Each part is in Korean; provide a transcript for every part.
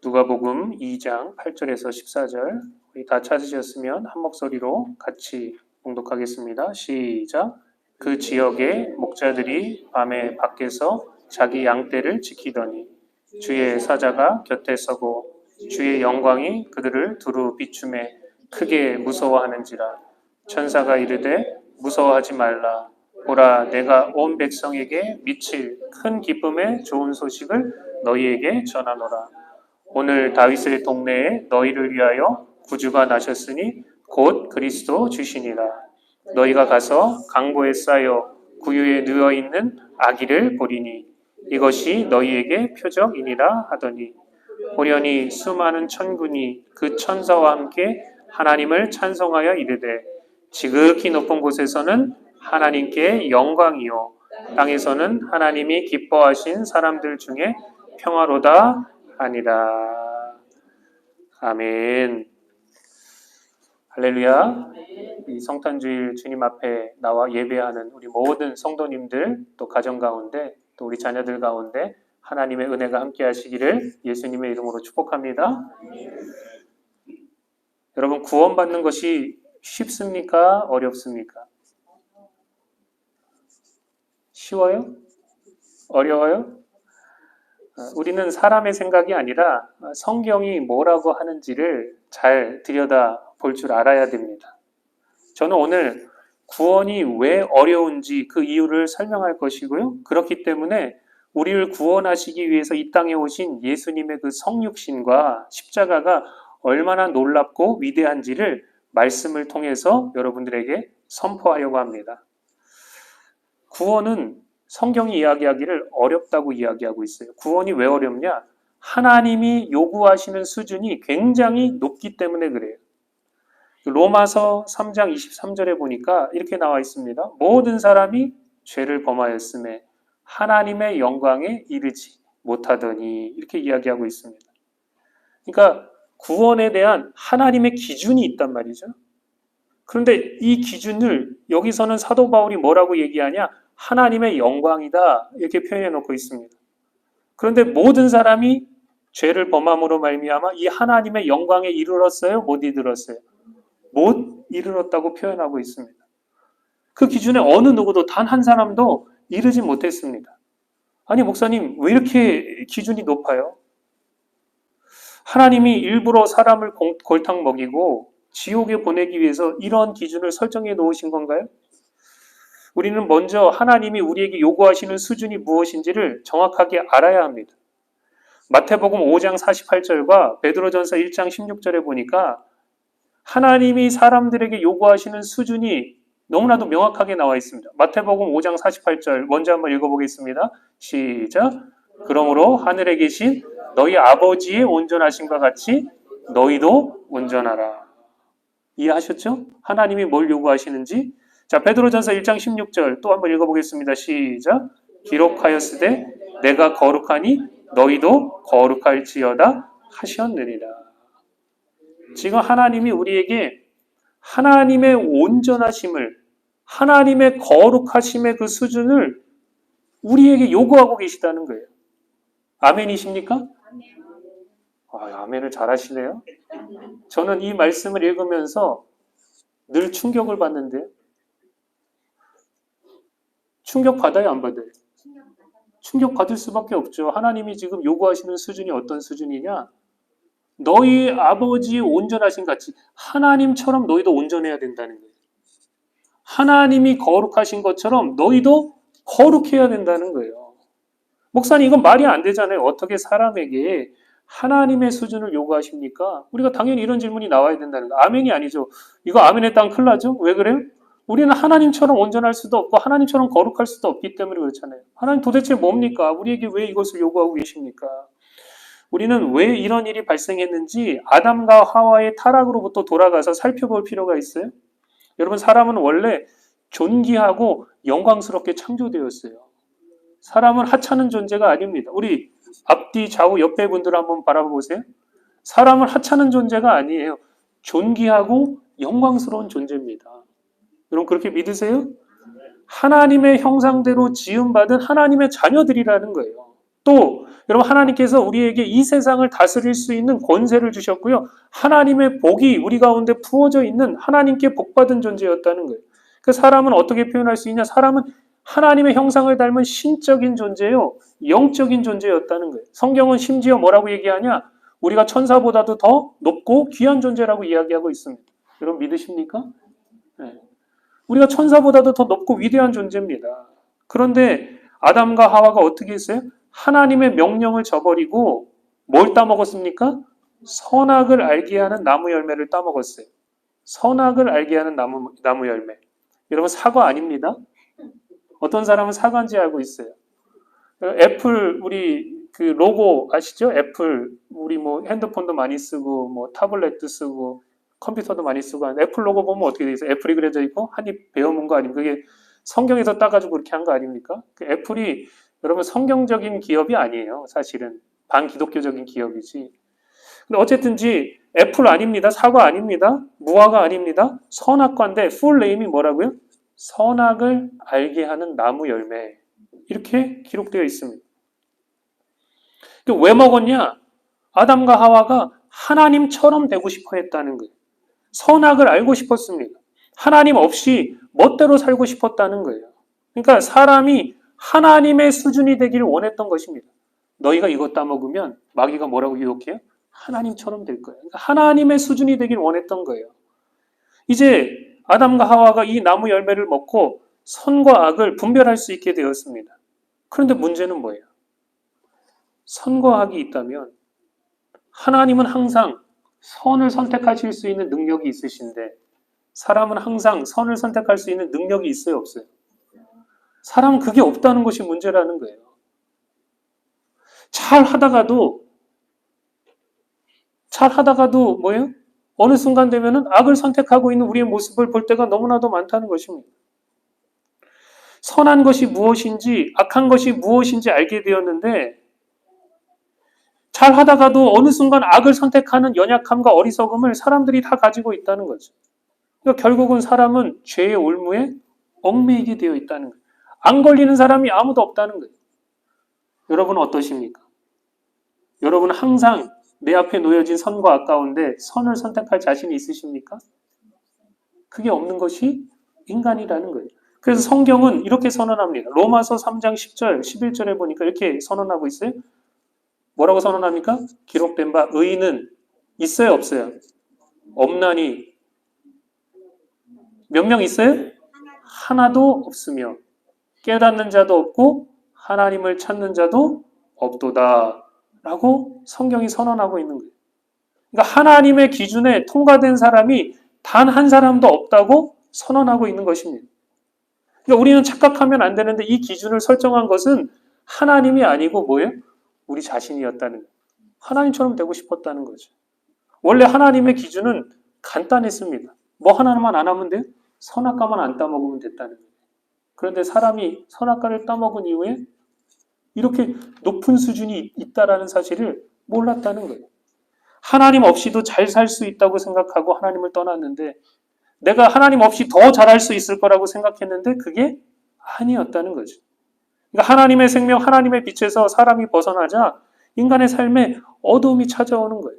누가복음 2장 8절에서 14절 우리 다 찾으셨으면 한 목소리로 같이 봉독하겠습니다. 시작. 그 지역의 목자들이 밤에 밖에서 자기 양떼를 지키더니 주의 사자가 곁에 서고 주의 영광이 그들을 두루 비춤에 크게 무서워하는지라 천사가 이르되 무서워하지 말라 보라 내가 온 백성에게 미칠 큰 기쁨의 좋은 소식을 너희에게 전하노라 오늘 다윗의 동네에 너희를 위하여 구주가 나셨으니 곧 그리스도 주시니라. 너희가 가서 강보에 쌓여 구유에 누워 있는 아기를 보리니 이것이 너희에게 표적이니라 하더니 호련히 수많은 천군이 그 천사와 함께 하나님을 찬송하여 이르되 지극히 높은 곳에서는 하나님께 영광이요. 땅에서는 하나님이 기뻐하신 사람들 중에 평화로다 하니라 아멘 할렐루야 이 성탄주일 주님 앞에 나와 예배하는 우리 모든 성도님들 또 가정 가운데 또 우리 자녀들 가운데 하나님의 은혜가 함께 하시기를 예수님의 이름으로 축복합니다. 여러분 구원받는 것이 쉽습니까? 어렵습니까? 쉬워요? 어려워요? 어, 우리는 사람의 생각이 아니라 성경이 뭐라고 하는지를 잘 들여다 볼 줄 알아야 됩니다. 저는 오늘 구원이 왜 어려운지 그 이유를 설명할 것이고요. 그렇기 때문에 우리를 구원하시기 위해서 이 땅에 오신 예수님의 그 성육신과 십자가가 얼마나 놀랍고 위대한지를 말씀을 통해서 여러분들에게 선포하려고 합니다. 구원은 성경이 이야기하기를 어렵다고 이야기하고 있어요. 구원이 왜 어렵냐? 하나님이 요구하시는 수준이 굉장히 높기 때문에 그래요. 로마서 3장 23절에 보니까 이렇게 나와 있습니다. 모든 사람이 죄를 범하였음에 하나님의 영광에 이르지 못하더니 이렇게 이야기하고 있습니다. 그러니까 구원에 대한 하나님의 기준이 있단 말이죠. 그런데 이 기준을 여기서는 사도 바울이 뭐라고 얘기하냐? 하나님의 영광이다 이렇게 표현해 놓고 있습니다. 그런데 모든 사람이 죄를 범함으로 말미암아 이 하나님의 영광에 이르렀어요? 못 이르렀어요? 못 이르렀다고 표현하고 있습니다. 그 기준에 어느 누구도 단 한 사람도 이르지 못했습니다. 아니 목사님 왜 이렇게 기준이 높아요? 하나님이 일부러 사람을 골탕 먹이고 지옥에 보내기 위해서 이런 기준을 설정해 놓으신 건가요? 우리는 먼저 하나님이 우리에게 요구하시는 수준이 무엇인지를 정확하게 알아야 합니다. 마태복음 5장 48절과 베드로전서 1장 16절에 보니까 하나님이 사람들에게 요구하시는 수준이 너무나도 명확하게 나와 있습니다. 마태복음 5장 48절 먼저 한번 읽어보겠습니다. 시작. 그러므로 하늘에 계신 너희 아버지의 온전하심과 같이 너희도 온전하라. 이해하셨죠? 하나님이 뭘 요구하시는지 자, 베드로전서 1장 16절 또 한번 읽어보겠습니다. 시작. 기록하였으되 내가 거룩하니 너희도 거룩할지어다 하셨느니라. 지금 하나님이 우리에게 하나님의 온전하심을 하나님의 거룩하심의 그 수준을 우리에게 요구하고 계시다는 거예요. 아멘이십니까? 아, 아멘을 잘 하시네요. 저는 이 말씀을 읽으면서 늘 충격을 받는데요. 충격 받아요, 안 받아요? 충격 받을 수밖에 없죠. 하나님이 지금 요구하시는 수준이 어떤 수준이냐? 너희 아버지 온전하신 같이 하나님처럼 너희도 온전해야 된다는 거예요. 하나님이 거룩하신 것처럼 너희도 거룩해야 된다는 거예요. 목사님, 이건 말이 안 되잖아요. 어떻게 사람에게 하나님의 수준을 요구하십니까? 우리가 당연히 이런 질문이 나와야 된다는 거. 아멘이 아니죠. 이거 아멘에 땅 큰일 나죠? 왜 그래요? 우리는 하나님처럼 온전할 수도 없고 하나님처럼 거룩할 수도 없기 때문에 그렇잖아요. 하나님 도대체 뭡니까? 우리에게 왜 이것을 요구하고 계십니까? 우리는 왜 이런 일이 발생했는지 아담과 하와의 타락으로부터 돌아가서 살펴볼 필요가 있어요. 여러분 사람은 원래 존귀하고 영광스럽게 창조되었어요. 사람은 하찮은 존재가 아닙니다. 우리 앞뒤 좌우 옆에 분들 한번 바라보세요. 사람은 하찮은 존재가 아니에요. 존귀하고 영광스러운 존재입니다. 여러분 그렇게 믿으세요? 하나님의 형상대로 지음받은 하나님의 자녀들이라는 거예요. 또 여러분 하나님께서 우리에게 이 세상을 다스릴 수 있는 권세를 주셨고요. 하나님의 복이 우리 가운데 부어져 있는 하나님께 복받은 존재였다는 거예요. 그 사람은 어떻게 표현할 수 있냐? 사람은 하나님의 형상을 닮은 신적인 존재요. 영적인 존재였다는 거예요. 성경은 심지어 뭐라고 얘기하냐? 우리가 천사보다도 더 높고 귀한 존재라고 이야기하고 있습니다. 여러분 믿으십니까? 네. 우리가 천사보다도 더 높고 위대한 존재입니다. 그런데 아담과 하와가 어떻게 했어요? 하나님의 명령을 저버리고 뭘 따먹었습니까? 선악을 알게 하는 나무 열매를 따먹었어요. 선악을 알게 하는 나무, 나무 열매. 여러분 사과 아닙니다. 어떤 사람은 사과인지 알고 있어요. 애플 우리 그 로고 아시죠? 애플 우리 뭐 핸드폰도 많이 쓰고 뭐 타블렛도 쓰고 컴퓨터도 많이 쓰고 하는 애플 로고 보면 어떻게 돼 있어요? 애플이 그려져 있고 한입 배워본 거 아닙니까? 그게 성경에서 따가지고 그렇게 한 거 아닙니까? 그 애플이 여러분 성경적인 기업이 아니에요. 사실은 반기독교적인 기업이지. 근데 어쨌든지 애플 아닙니다. 사과 아닙니다. 무화과 아닙니다. 선악과인데 풀 네임이 뭐라고요? 선악을 알게 하는 나무 열매. 이렇게 기록되어 있습니다. 왜 먹었냐? 아담과 하와가 하나님처럼 되고 싶어 했다는 거예요. 선악을 알고 싶었습니다. 하나님 없이 멋대로 살고 싶었다는 거예요. 그러니까 사람이 하나님의 수준이 되기를 원했던 것입니다. 너희가 이것 따먹으면 마귀가 뭐라고 유혹해요? 하나님처럼 될 거예요. 그러니까 하나님의 수준이 되기를 원했던 거예요. 이제 아담과 하와가 이 나무 열매를 먹고 선과 악을 분별할 수 있게 되었습니다. 그런데 문제는 뭐예요? 선과 악이 있다면 하나님은 항상 선을 선택하실 수 있는 능력이 있으신데 사람은 항상 선을 선택할 수 있는 능력이 있어요, 없어요? 사람은 그게 없다는 것이 문제라는 거예요. 잘 하다가도 잘 하다가도 뭐예요? 어느 순간 되면은 악을 선택하고 있는 우리의 모습을 볼 때가 너무나도 많다는 것입니다. 선한 것이 무엇인지 악한 것이 무엇인지 알게 되었는데 잘 하다가도 어느 순간 악을 선택하는 연약함과 어리석음을 사람들이 다 가지고 있다는 거죠. 그러니까 결국은 사람은 죄의 올무에 얽매이게 되어 있다는 거예요. 안 걸리는 사람이 아무도 없다는 거예요. 여러분은 어떠십니까? 여러분 항상 내 앞에 놓여진 선과 악 가운데 선을 선택할 자신이 있으십니까? 그게 없는 것이 인간이라는 거예요. 그래서 성경은 이렇게 선언합니다. 로마서 3장 10절, 11절에 보니까 이렇게 선언하고 있어요. 뭐라고 선언합니까? 기록된 바 의인은 있어요, 없어요? 없나니 몇 명 있어요? 하나도 없으며 깨닫는 자도 없고 하나님을 찾는 자도 없도다. 라고 성경이 선언하고 있는 거예요. 그러니까 하나님의 기준에 통과된 사람이 단 한 사람도 없다고 선언하고 있는 것입니다. 그러니까 우리는 착각하면 안 되는데 이 기준을 설정한 것은 하나님이 아니고 뭐예요? 우리 자신이었다는. 하나님처럼 되고 싶었다는 거죠. 원래 하나님의 기준은 간단했습니다. 뭐 하나만 안 하면 돼요? 선악과만 안 따먹으면 됐다는 거예요. 그런데 사람이 선악과를 따먹은 이후에 이렇게 높은 수준이 있다라는 사실을 몰랐다는 거예요. 하나님 없이도 잘 살 수 있다고 생각하고 하나님을 떠났는데 내가 하나님 없이 더 잘할 수 있을 거라고 생각했는데 그게 아니었다는 거죠. 그러니까 하나님의 생명, 하나님의 빛에서 사람이 벗어나자 인간의 삶에 어두움이 찾아오는 거예요.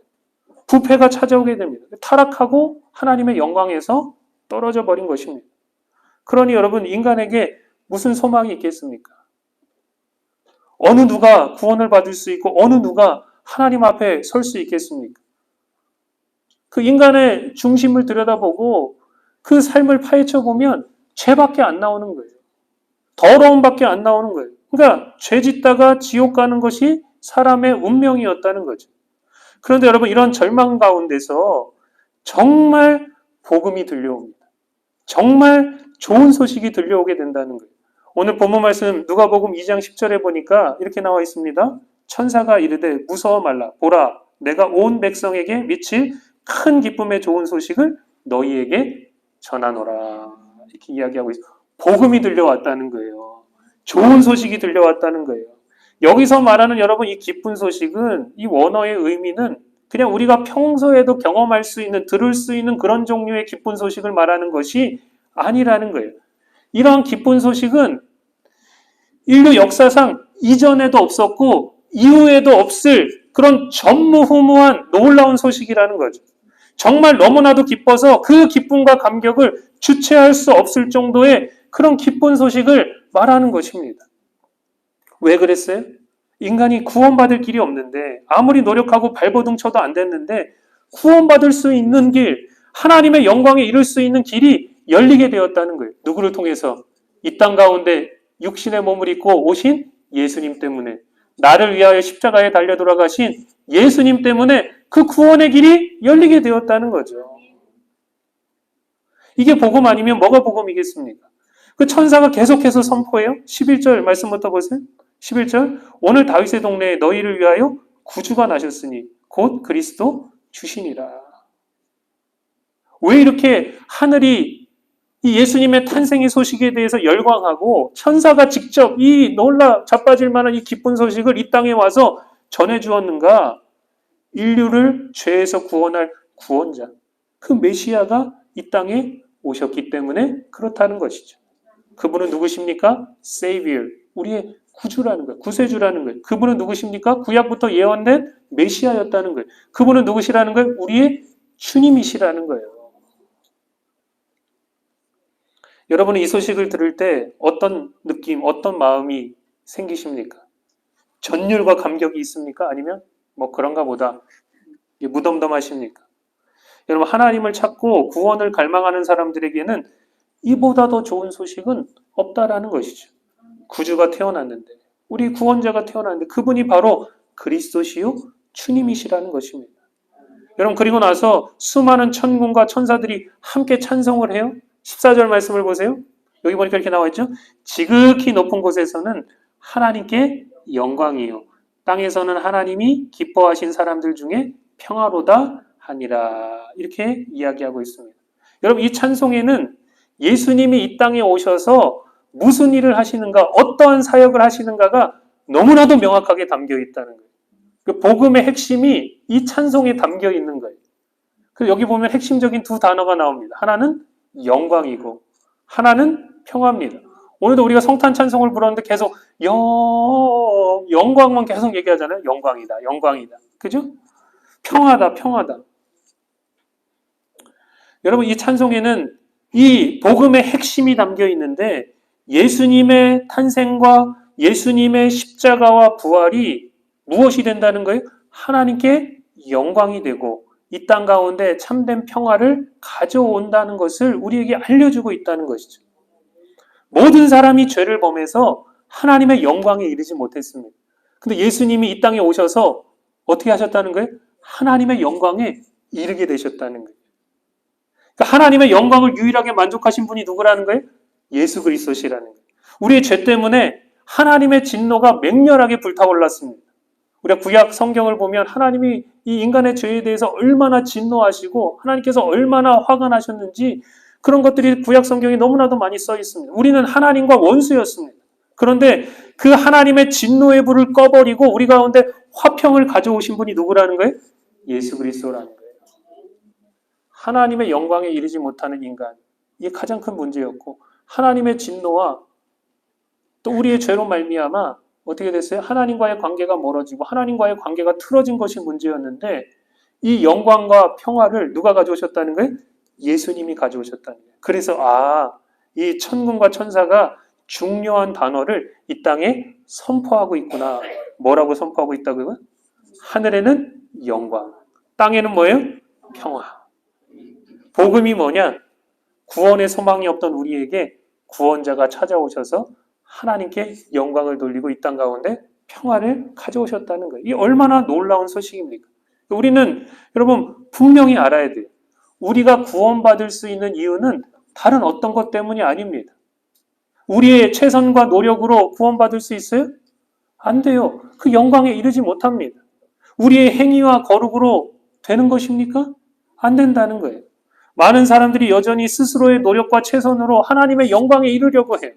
부패가 찾아오게 됩니다. 타락하고 하나님의 영광에서 떨어져 버린 것입니다. 그러니 여러분 인간에게 무슨 소망이 있겠습니까? 어느 누가 구원을 받을 수 있고 어느 누가 하나님 앞에 설 수 있겠습니까? 그 인간의 중심을 들여다보고 그 삶을 파헤쳐 보면 죄밖에 안 나오는 거예요. 더러움밖에 안 나오는 거예요. 그러니까 죄 짓다가 지옥 가는 것이 사람의 운명이었다는 거죠. 그런데 여러분 이런 절망 가운데서 정말 복음이 들려옵니다. 정말 좋은 소식이 들려오게 된다는 거예요. 오늘 본문 말씀 누가복음 2장 10절에 보니까 이렇게 나와 있습니다. 천사가 이르되 무서워 말라 보라 내가 온 백성에게 미칠 큰 기쁨의 좋은 소식을 너희에게 전하노라 이렇게 이야기하고 있어요. 복음이 들려왔다는 거예요. 좋은 소식이 들려왔다는 거예요. 여기서 말하는 여러분 이 기쁜 소식은 이 원어의 의미는 그냥 우리가 평소에도 경험할 수 있는 들을 수 있는 그런 종류의 기쁜 소식을 말하는 것이 아니라는 거예요. 이러한 기쁜 소식은 인류 역사상 이전에도 없었고 이후에도 없을 그런 전무후무한 놀라운 소식이라는 거죠. 정말 너무나도 기뻐서 그 기쁨과 감격을 주체할 수 없을 정도의 그런 기쁜 소식을 말하는 것입니다. 왜 그랬어요? 인간이 구원받을 길이 없는데 아무리 노력하고 발버둥 쳐도 안 됐는데 구원받을 수 있는 길, 하나님의 영광에 이룰 수 있는 길이 열리게 되었다는 거예요. 누구를 통해서? 이 땅 가운데 육신의 몸을 입고 오신 예수님 때문에 나를 위하여 십자가에 달려 돌아가신 예수님 때문에 그 구원의 길이 열리게 되었다는 거죠. 이게 복음 아니면 뭐가 복음이겠습니까? 그 천사가 계속해서 선포해요. 11절 말씀부터 보세요. 11절 오늘 다윗의 동네에 너희를 위하여 구주가 나셨으니 곧 그리스도 주시니라. 왜 이렇게 하늘이 이 예수님의 탄생의 소식에 대해서 열광하고 천사가 직접 이 놀라 자빠질 만한 이 기쁜 소식을 이 땅에 와서 전해 주었는가? 인류를 죄에서 구원할 구원자, 그 메시아가 이 땅에 오셨기 때문에 그렇다는 것이죠. 그분은 누구십니까? Savior, 우리의 구주라는 거예요. 구세주라는 거예요. 그분은 누구십니까? 구약부터 예언된 메시아였다는 거예요. 그분은 누구시라는 거예요? 우리의 주님이시라는 거예요. 여러분은 이 소식을 들을 때 어떤 느낌, 어떤 마음이 생기십니까? 전율과 감격이 있습니까? 아니면 뭐 그런가 보다 무덤덤하십니까? 여러분 하나님을 찾고 구원을 갈망하는 사람들에게는 이보다 더 좋은 소식은 없다라는 것이죠. 구주가 태어났는데 우리 구원자가 태어났는데 그분이 바로 그리스도시요 주님이시라는 것입니다. 여러분 그리고 나서 수많은 천군과 천사들이 함께 찬송을 해요. 14절 말씀을 보세요. 여기 보니까 이렇게 나와 있죠. 지극히 높은 곳에서는 하나님께 영광이요. 땅에서는 하나님이 기뻐하신 사람들 중에 평화로다 하니라. 이렇게 이야기하고 있습니다. 여러분 이 찬송에는 예수님이 이 땅에 오셔서 무슨 일을 하시는가, 어떠한 사역을 하시는가가 너무나도 명확하게 담겨 있다는 거예요. 그 복음의 핵심이 이 찬송에 담겨 있는 거예요. 그래서 여기 보면 핵심적인 두 단어가 나옵니다. 하나는 영광이고 하나는 평화입니다. 오늘도 우리가 성탄 찬송을 불렀는데 계속 영 영광만 계속 얘기하잖아요. 영광이다, 영광이다. 그죠? 평화다, 평화다. 여러분 이 찬송에는 이 복음의 핵심이 담겨 있는데 예수님의 탄생과 예수님의 십자가와 부활이 무엇이 된다는 거예요? 하나님께 영광이 되고 이 땅 가운데 참된 평화를 가져온다는 것을 우리에게 알려주고 있다는 것이죠. 모든 사람이 죄를 범해서 하나님의 영광에 이르지 못했습니다. 근데 예수님이 이 땅에 오셔서 어떻게 하셨다는 거예요? 하나님의 영광에 이르게 되셨다는 거예요. 그러니까 하나님의 영광을 유일하게 만족하신 분이 누구라는 거예요? 예수 그리스도시라는 거예요. 우리의 죄 때문에 하나님의 진노가 맹렬하게 불타올랐습니다. 우리가 구약 성경을 보면 하나님이 이 인간의 죄에 대해서 얼마나 진노하시고 하나님께서 얼마나 화가 나셨는지 그런 것들이 구약 성경에 너무나도 많이 써 있습니다. 우리는 하나님과 원수였습니다. 그런데 그 하나님의 진노의 불을 꺼버리고 우리 가운데 화평을 가져오신 분이 누구라는 거예요? 예수 그리스도라는 거예요. 하나님의 영광에 이르지 못하는 인간. 이게 가장 큰 문제였고 하나님의 진노와 또 우리의 죄로 말미암아 어떻게 됐어요? 하나님과의 관계가 멀어지고 하나님과의 관계가 틀어진 것이 문제였는데 이 영광과 평화를 누가 가져오셨다는 거예요? 예수님이 가져오셨다는 거예요. 그래서 아, 이 천군과 천사가 중요한 단어를 이 땅에 선포하고 있구나. 뭐라고 선포하고 있다고요? 하늘에는 영광, 땅에는 뭐예요? 평화. 복음이 뭐냐? 구원의 소망이 없던 우리에게 구원자가 찾아오셔서 하나님께 영광을 돌리고 이 땅 가운데 평화를 가져오셨다는 거예요. 이 얼마나 놀라운 소식입니까? 우리는 여러분 분명히 알아야 돼요. 우리가 구원받을 수 있는 이유는 다른 어떤 것 때문이 아닙니다. 우리의 최선과 노력으로 구원받을 수 있어요? 안 돼요. 그 영광에 이르지 못합니다. 우리의 행위와 거룩으로 되는 것입니까? 안 된다는 거예요. 많은 사람들이 여전히 스스로의 노력과 최선으로 하나님의 영광에 이르려고 해요.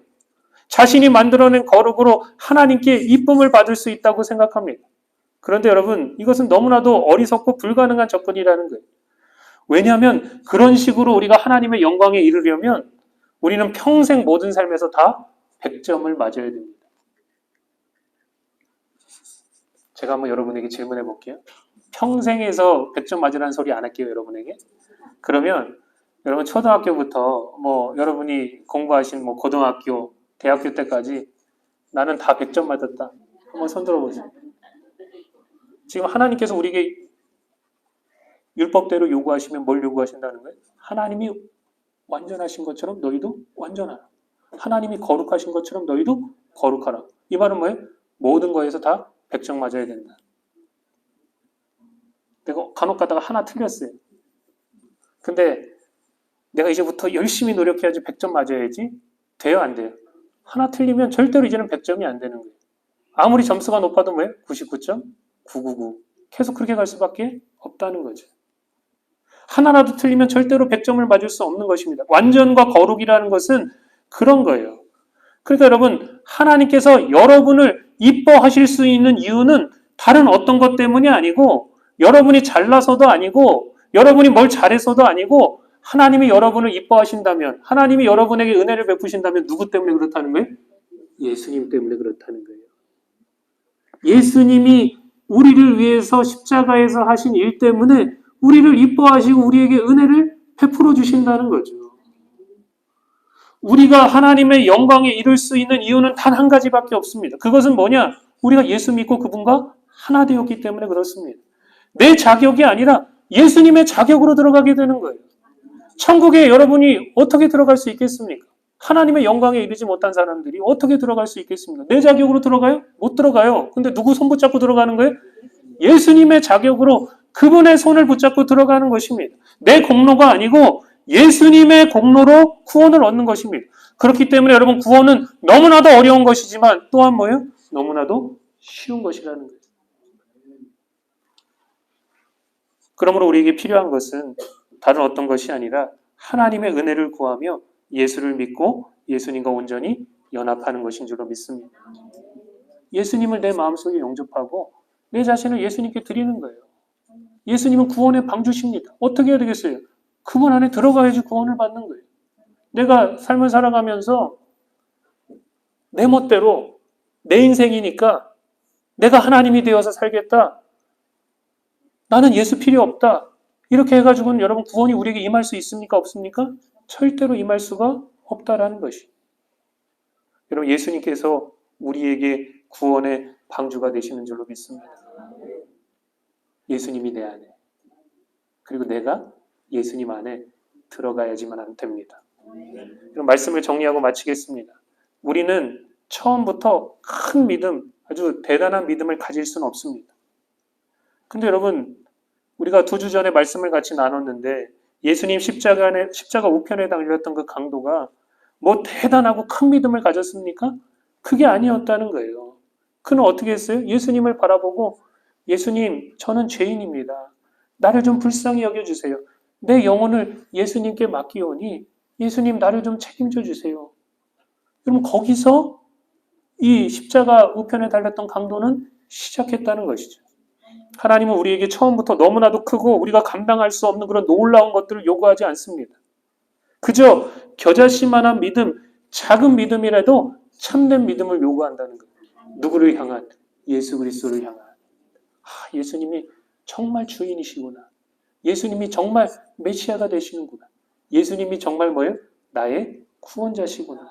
자신이 만들어낸 거룩으로 하나님께 이쁨을 받을 수 있다고 생각합니다. 그런데 여러분, 이것은 너무나도 어리석고 불가능한 접근이라는 거예요. 왜냐하면 그런 식으로 우리가 하나님의 영광에 이르려면 우리는 평생 모든 삶에서 다 100점을 맞아야 됩니다. 제가 한번 여러분에게 질문해 볼게요. 평생에서 100점 맞으라는 소리 안 할게요, 여러분에게. 그러면 여러분 초등학교부터 뭐 여러분이 공부하신 뭐 고등학교, 대학교 때까지 나는 다 100점 맞았다. 한번 손 들어 보세요. 지금 하나님께서 우리에게 율법대로 요구하시면 뭘 요구하신다는 거예요? 하나님이 완전하신 것처럼 너희도 완전하라. 하나님이 거룩하신 것처럼 너희도 거룩하라. 이 말은 뭐예요? 모든 거에서 다 100점 맞아야 된다. 내가 간혹 가다가 하나 틀렸어요. 근데 내가 이제부터 열심히 노력해야지 100점 맞아야지. 돼요, 안 돼요? 하나 틀리면 절대로 이제는 100점이 안 되는 거예요. 아무리 점수가 높아도 뭐예요? 99.999. 계속 그렇게 갈 수밖에 없다는 거죠. 하나라도 틀리면 절대로 100점을 맞을 수 없는 것입니다. 완전과 거룩이라는 것은 그런 거예요. 그러니까 여러분, 하나님께서 여러분을 이뻐하실 수 있는 이유는 다른 어떤 것 때문이 아니고, 여러분이 잘나서도 아니고, 여러분이 뭘 잘해서도 아니고, 하나님이 여러분을 이뻐하신다면, 하나님이 여러분에게 은혜를 베푸신다면 누구 때문에 그렇다는 거예요? 예수님 때문에 그렇다는 거예요. 예수님이 우리를 위해서 십자가에서 하신 일 때문에 우리를 이뻐하시고 우리에게 은혜를 베풀어 주신다는 거죠. 우리가 하나님의 영광에 이룰 수 있는 이유는 단 한 가지밖에 없습니다. 그것은 뭐냐? 우리가 예수 믿고 그분과 하나 되었기 때문에 그렇습니다. 내 자격이 아니라 예수님의 자격으로 들어가게 되는 거예요. 천국에 여러분이 어떻게 들어갈 수 있겠습니까? 하나님의 영광에 이르지 못한 사람들이 어떻게 들어갈 수 있겠습니까? 내 자격으로 들어가요? 못 들어가요. 근데 누구 손 붙잡고 들어가는 거예요? 예수님의 자격으로 그분의 손을 붙잡고 들어가는 것입니다. 내 공로가 아니고 예수님의 공로로 구원을 얻는 것입니다. 그렇기 때문에 여러분 구원은 너무나도 어려운 것이지만 또한 뭐예요? 너무나도 쉬운 것이라는 거예요. 그러므로 우리에게 필요한 것은 다른 어떤 것이 아니라 하나님의 은혜를 구하며 예수를 믿고 예수님과 온전히 연합하는 것인 줄로 믿습니다. 예수님을 내 마음속에 영접하고 내 자신을 예수님께 드리는 거예요. 예수님은 구원의 방주십니다. 어떻게 해야 되겠어요? 그분 안에 들어가야지 구원을 받는 거예요. 내가 삶을 살아가면서 내 멋대로 내 인생이니까 내가 하나님이 되어서 살겠다. 나는 예수 필요 없다. 이렇게 해가지고는 여러분 구원이 우리에게 임할 수 있습니까? 없습니까? 절대로 임할 수가 없다라는 것이. 여러분 예수님께서 우리에게 구원의 방주가 되시는 줄로 믿습니다. 예수님이 내 안에 그리고 내가 예수님 안에 들어가야지만 안 됩니다. 그럼 말씀을 정리하고 마치겠습니다. 우리는 처음부터 큰 믿음, 아주 대단한 믿음을 가질 수는 없습니다. 근데 여러분, 우리가 두 주 전에 말씀을 같이 나눴는데 예수님 십자가 에 십자가 우편에 달렸던 그 강도가 뭐 대단하고 큰 믿음을 가졌습니까? 그게 아니었다는 거예요. 그는 어떻게 했어요? 예수님을 바라보고 예수님, 저는 죄인입니다. 나를 좀 불쌍히 여겨주세요. 내 영혼을 예수님께 맡기오니 예수님 나를 좀 책임져 주세요. 그럼 거기서 이 십자가 우편에 달렸던 강도는 시작했다는 것이죠. 하나님은 우리에게 처음부터 너무나도 크고 우리가 감당할 수 없는 그런 놀라운 것들을 요구하지 않습니다. 그저 겨자씨만한 믿음, 작은 믿음이라도 참된 믿음을 요구한다는 거예요. 누구를 향한? 예수 그리스도를 향한. 아, 예수님이 정말 주인이시구나. 예수님이 정말 메시아가 되시는구나. 예수님이 정말 뭐예요? 나의 구원자시구나.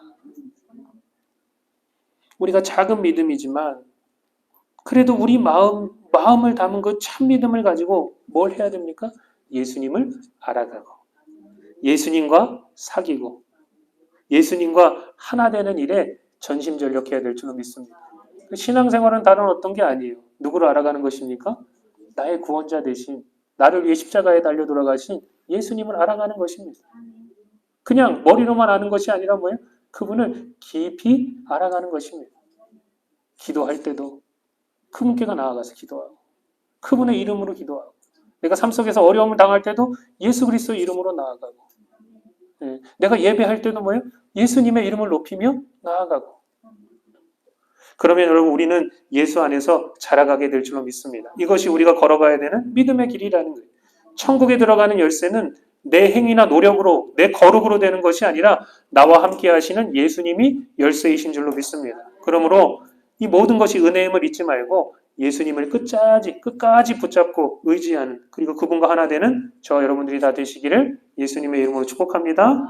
우리가 작은 믿음이지만 그래도 우리 마음 마음을 담은 그 참 믿음을 가지고 뭘 해야 됩니까? 예수님을 알아가고 예수님과 사귀고 예수님과 하나 되는 일에 전심전력해야 될 줄로 믿습니다. 신앙생활은 다른 어떤 게 아니에요. 누구를 알아가는 것입니까? 나의 구원자 대신 나를 위해 십자가에 달려 돌아가신 예수님을 알아가는 것입니다. 그냥 머리로만 아는 것이 아니라 뭐예요? 그분을 깊이 알아가는 것입니다. 기도할 때도 그분께가 나아가서 기도하고 그분의 이름으로 기도하고 내가 삶 속에서 어려움을 당할 때도 예수 그리스도 이름으로 나아가고 예, 내가 예배할 때도 뭐예요? 예수님의 이름을 높이며 나아가고 그러면 여러분 우리는 예수 안에서 자라가게 될 줄로 믿습니다. 이것이 우리가 걸어가야 되는 믿음의 길이라는 거예요. 천국에 들어가는 열쇠는 내 행위나 노력으로 내 거룩으로 되는 것이 아니라 나와 함께 하시는 예수님이 열쇠이신 줄로 믿습니다. 그러므로 이 모든 것이 은혜임을 잊지 말고 예수님을 끝까지 끝까지 붙잡고 의지하는 그리고 그분과 하나 되는 저 여러분들이 다 되시기를 예수님의 이름으로 축복합니다.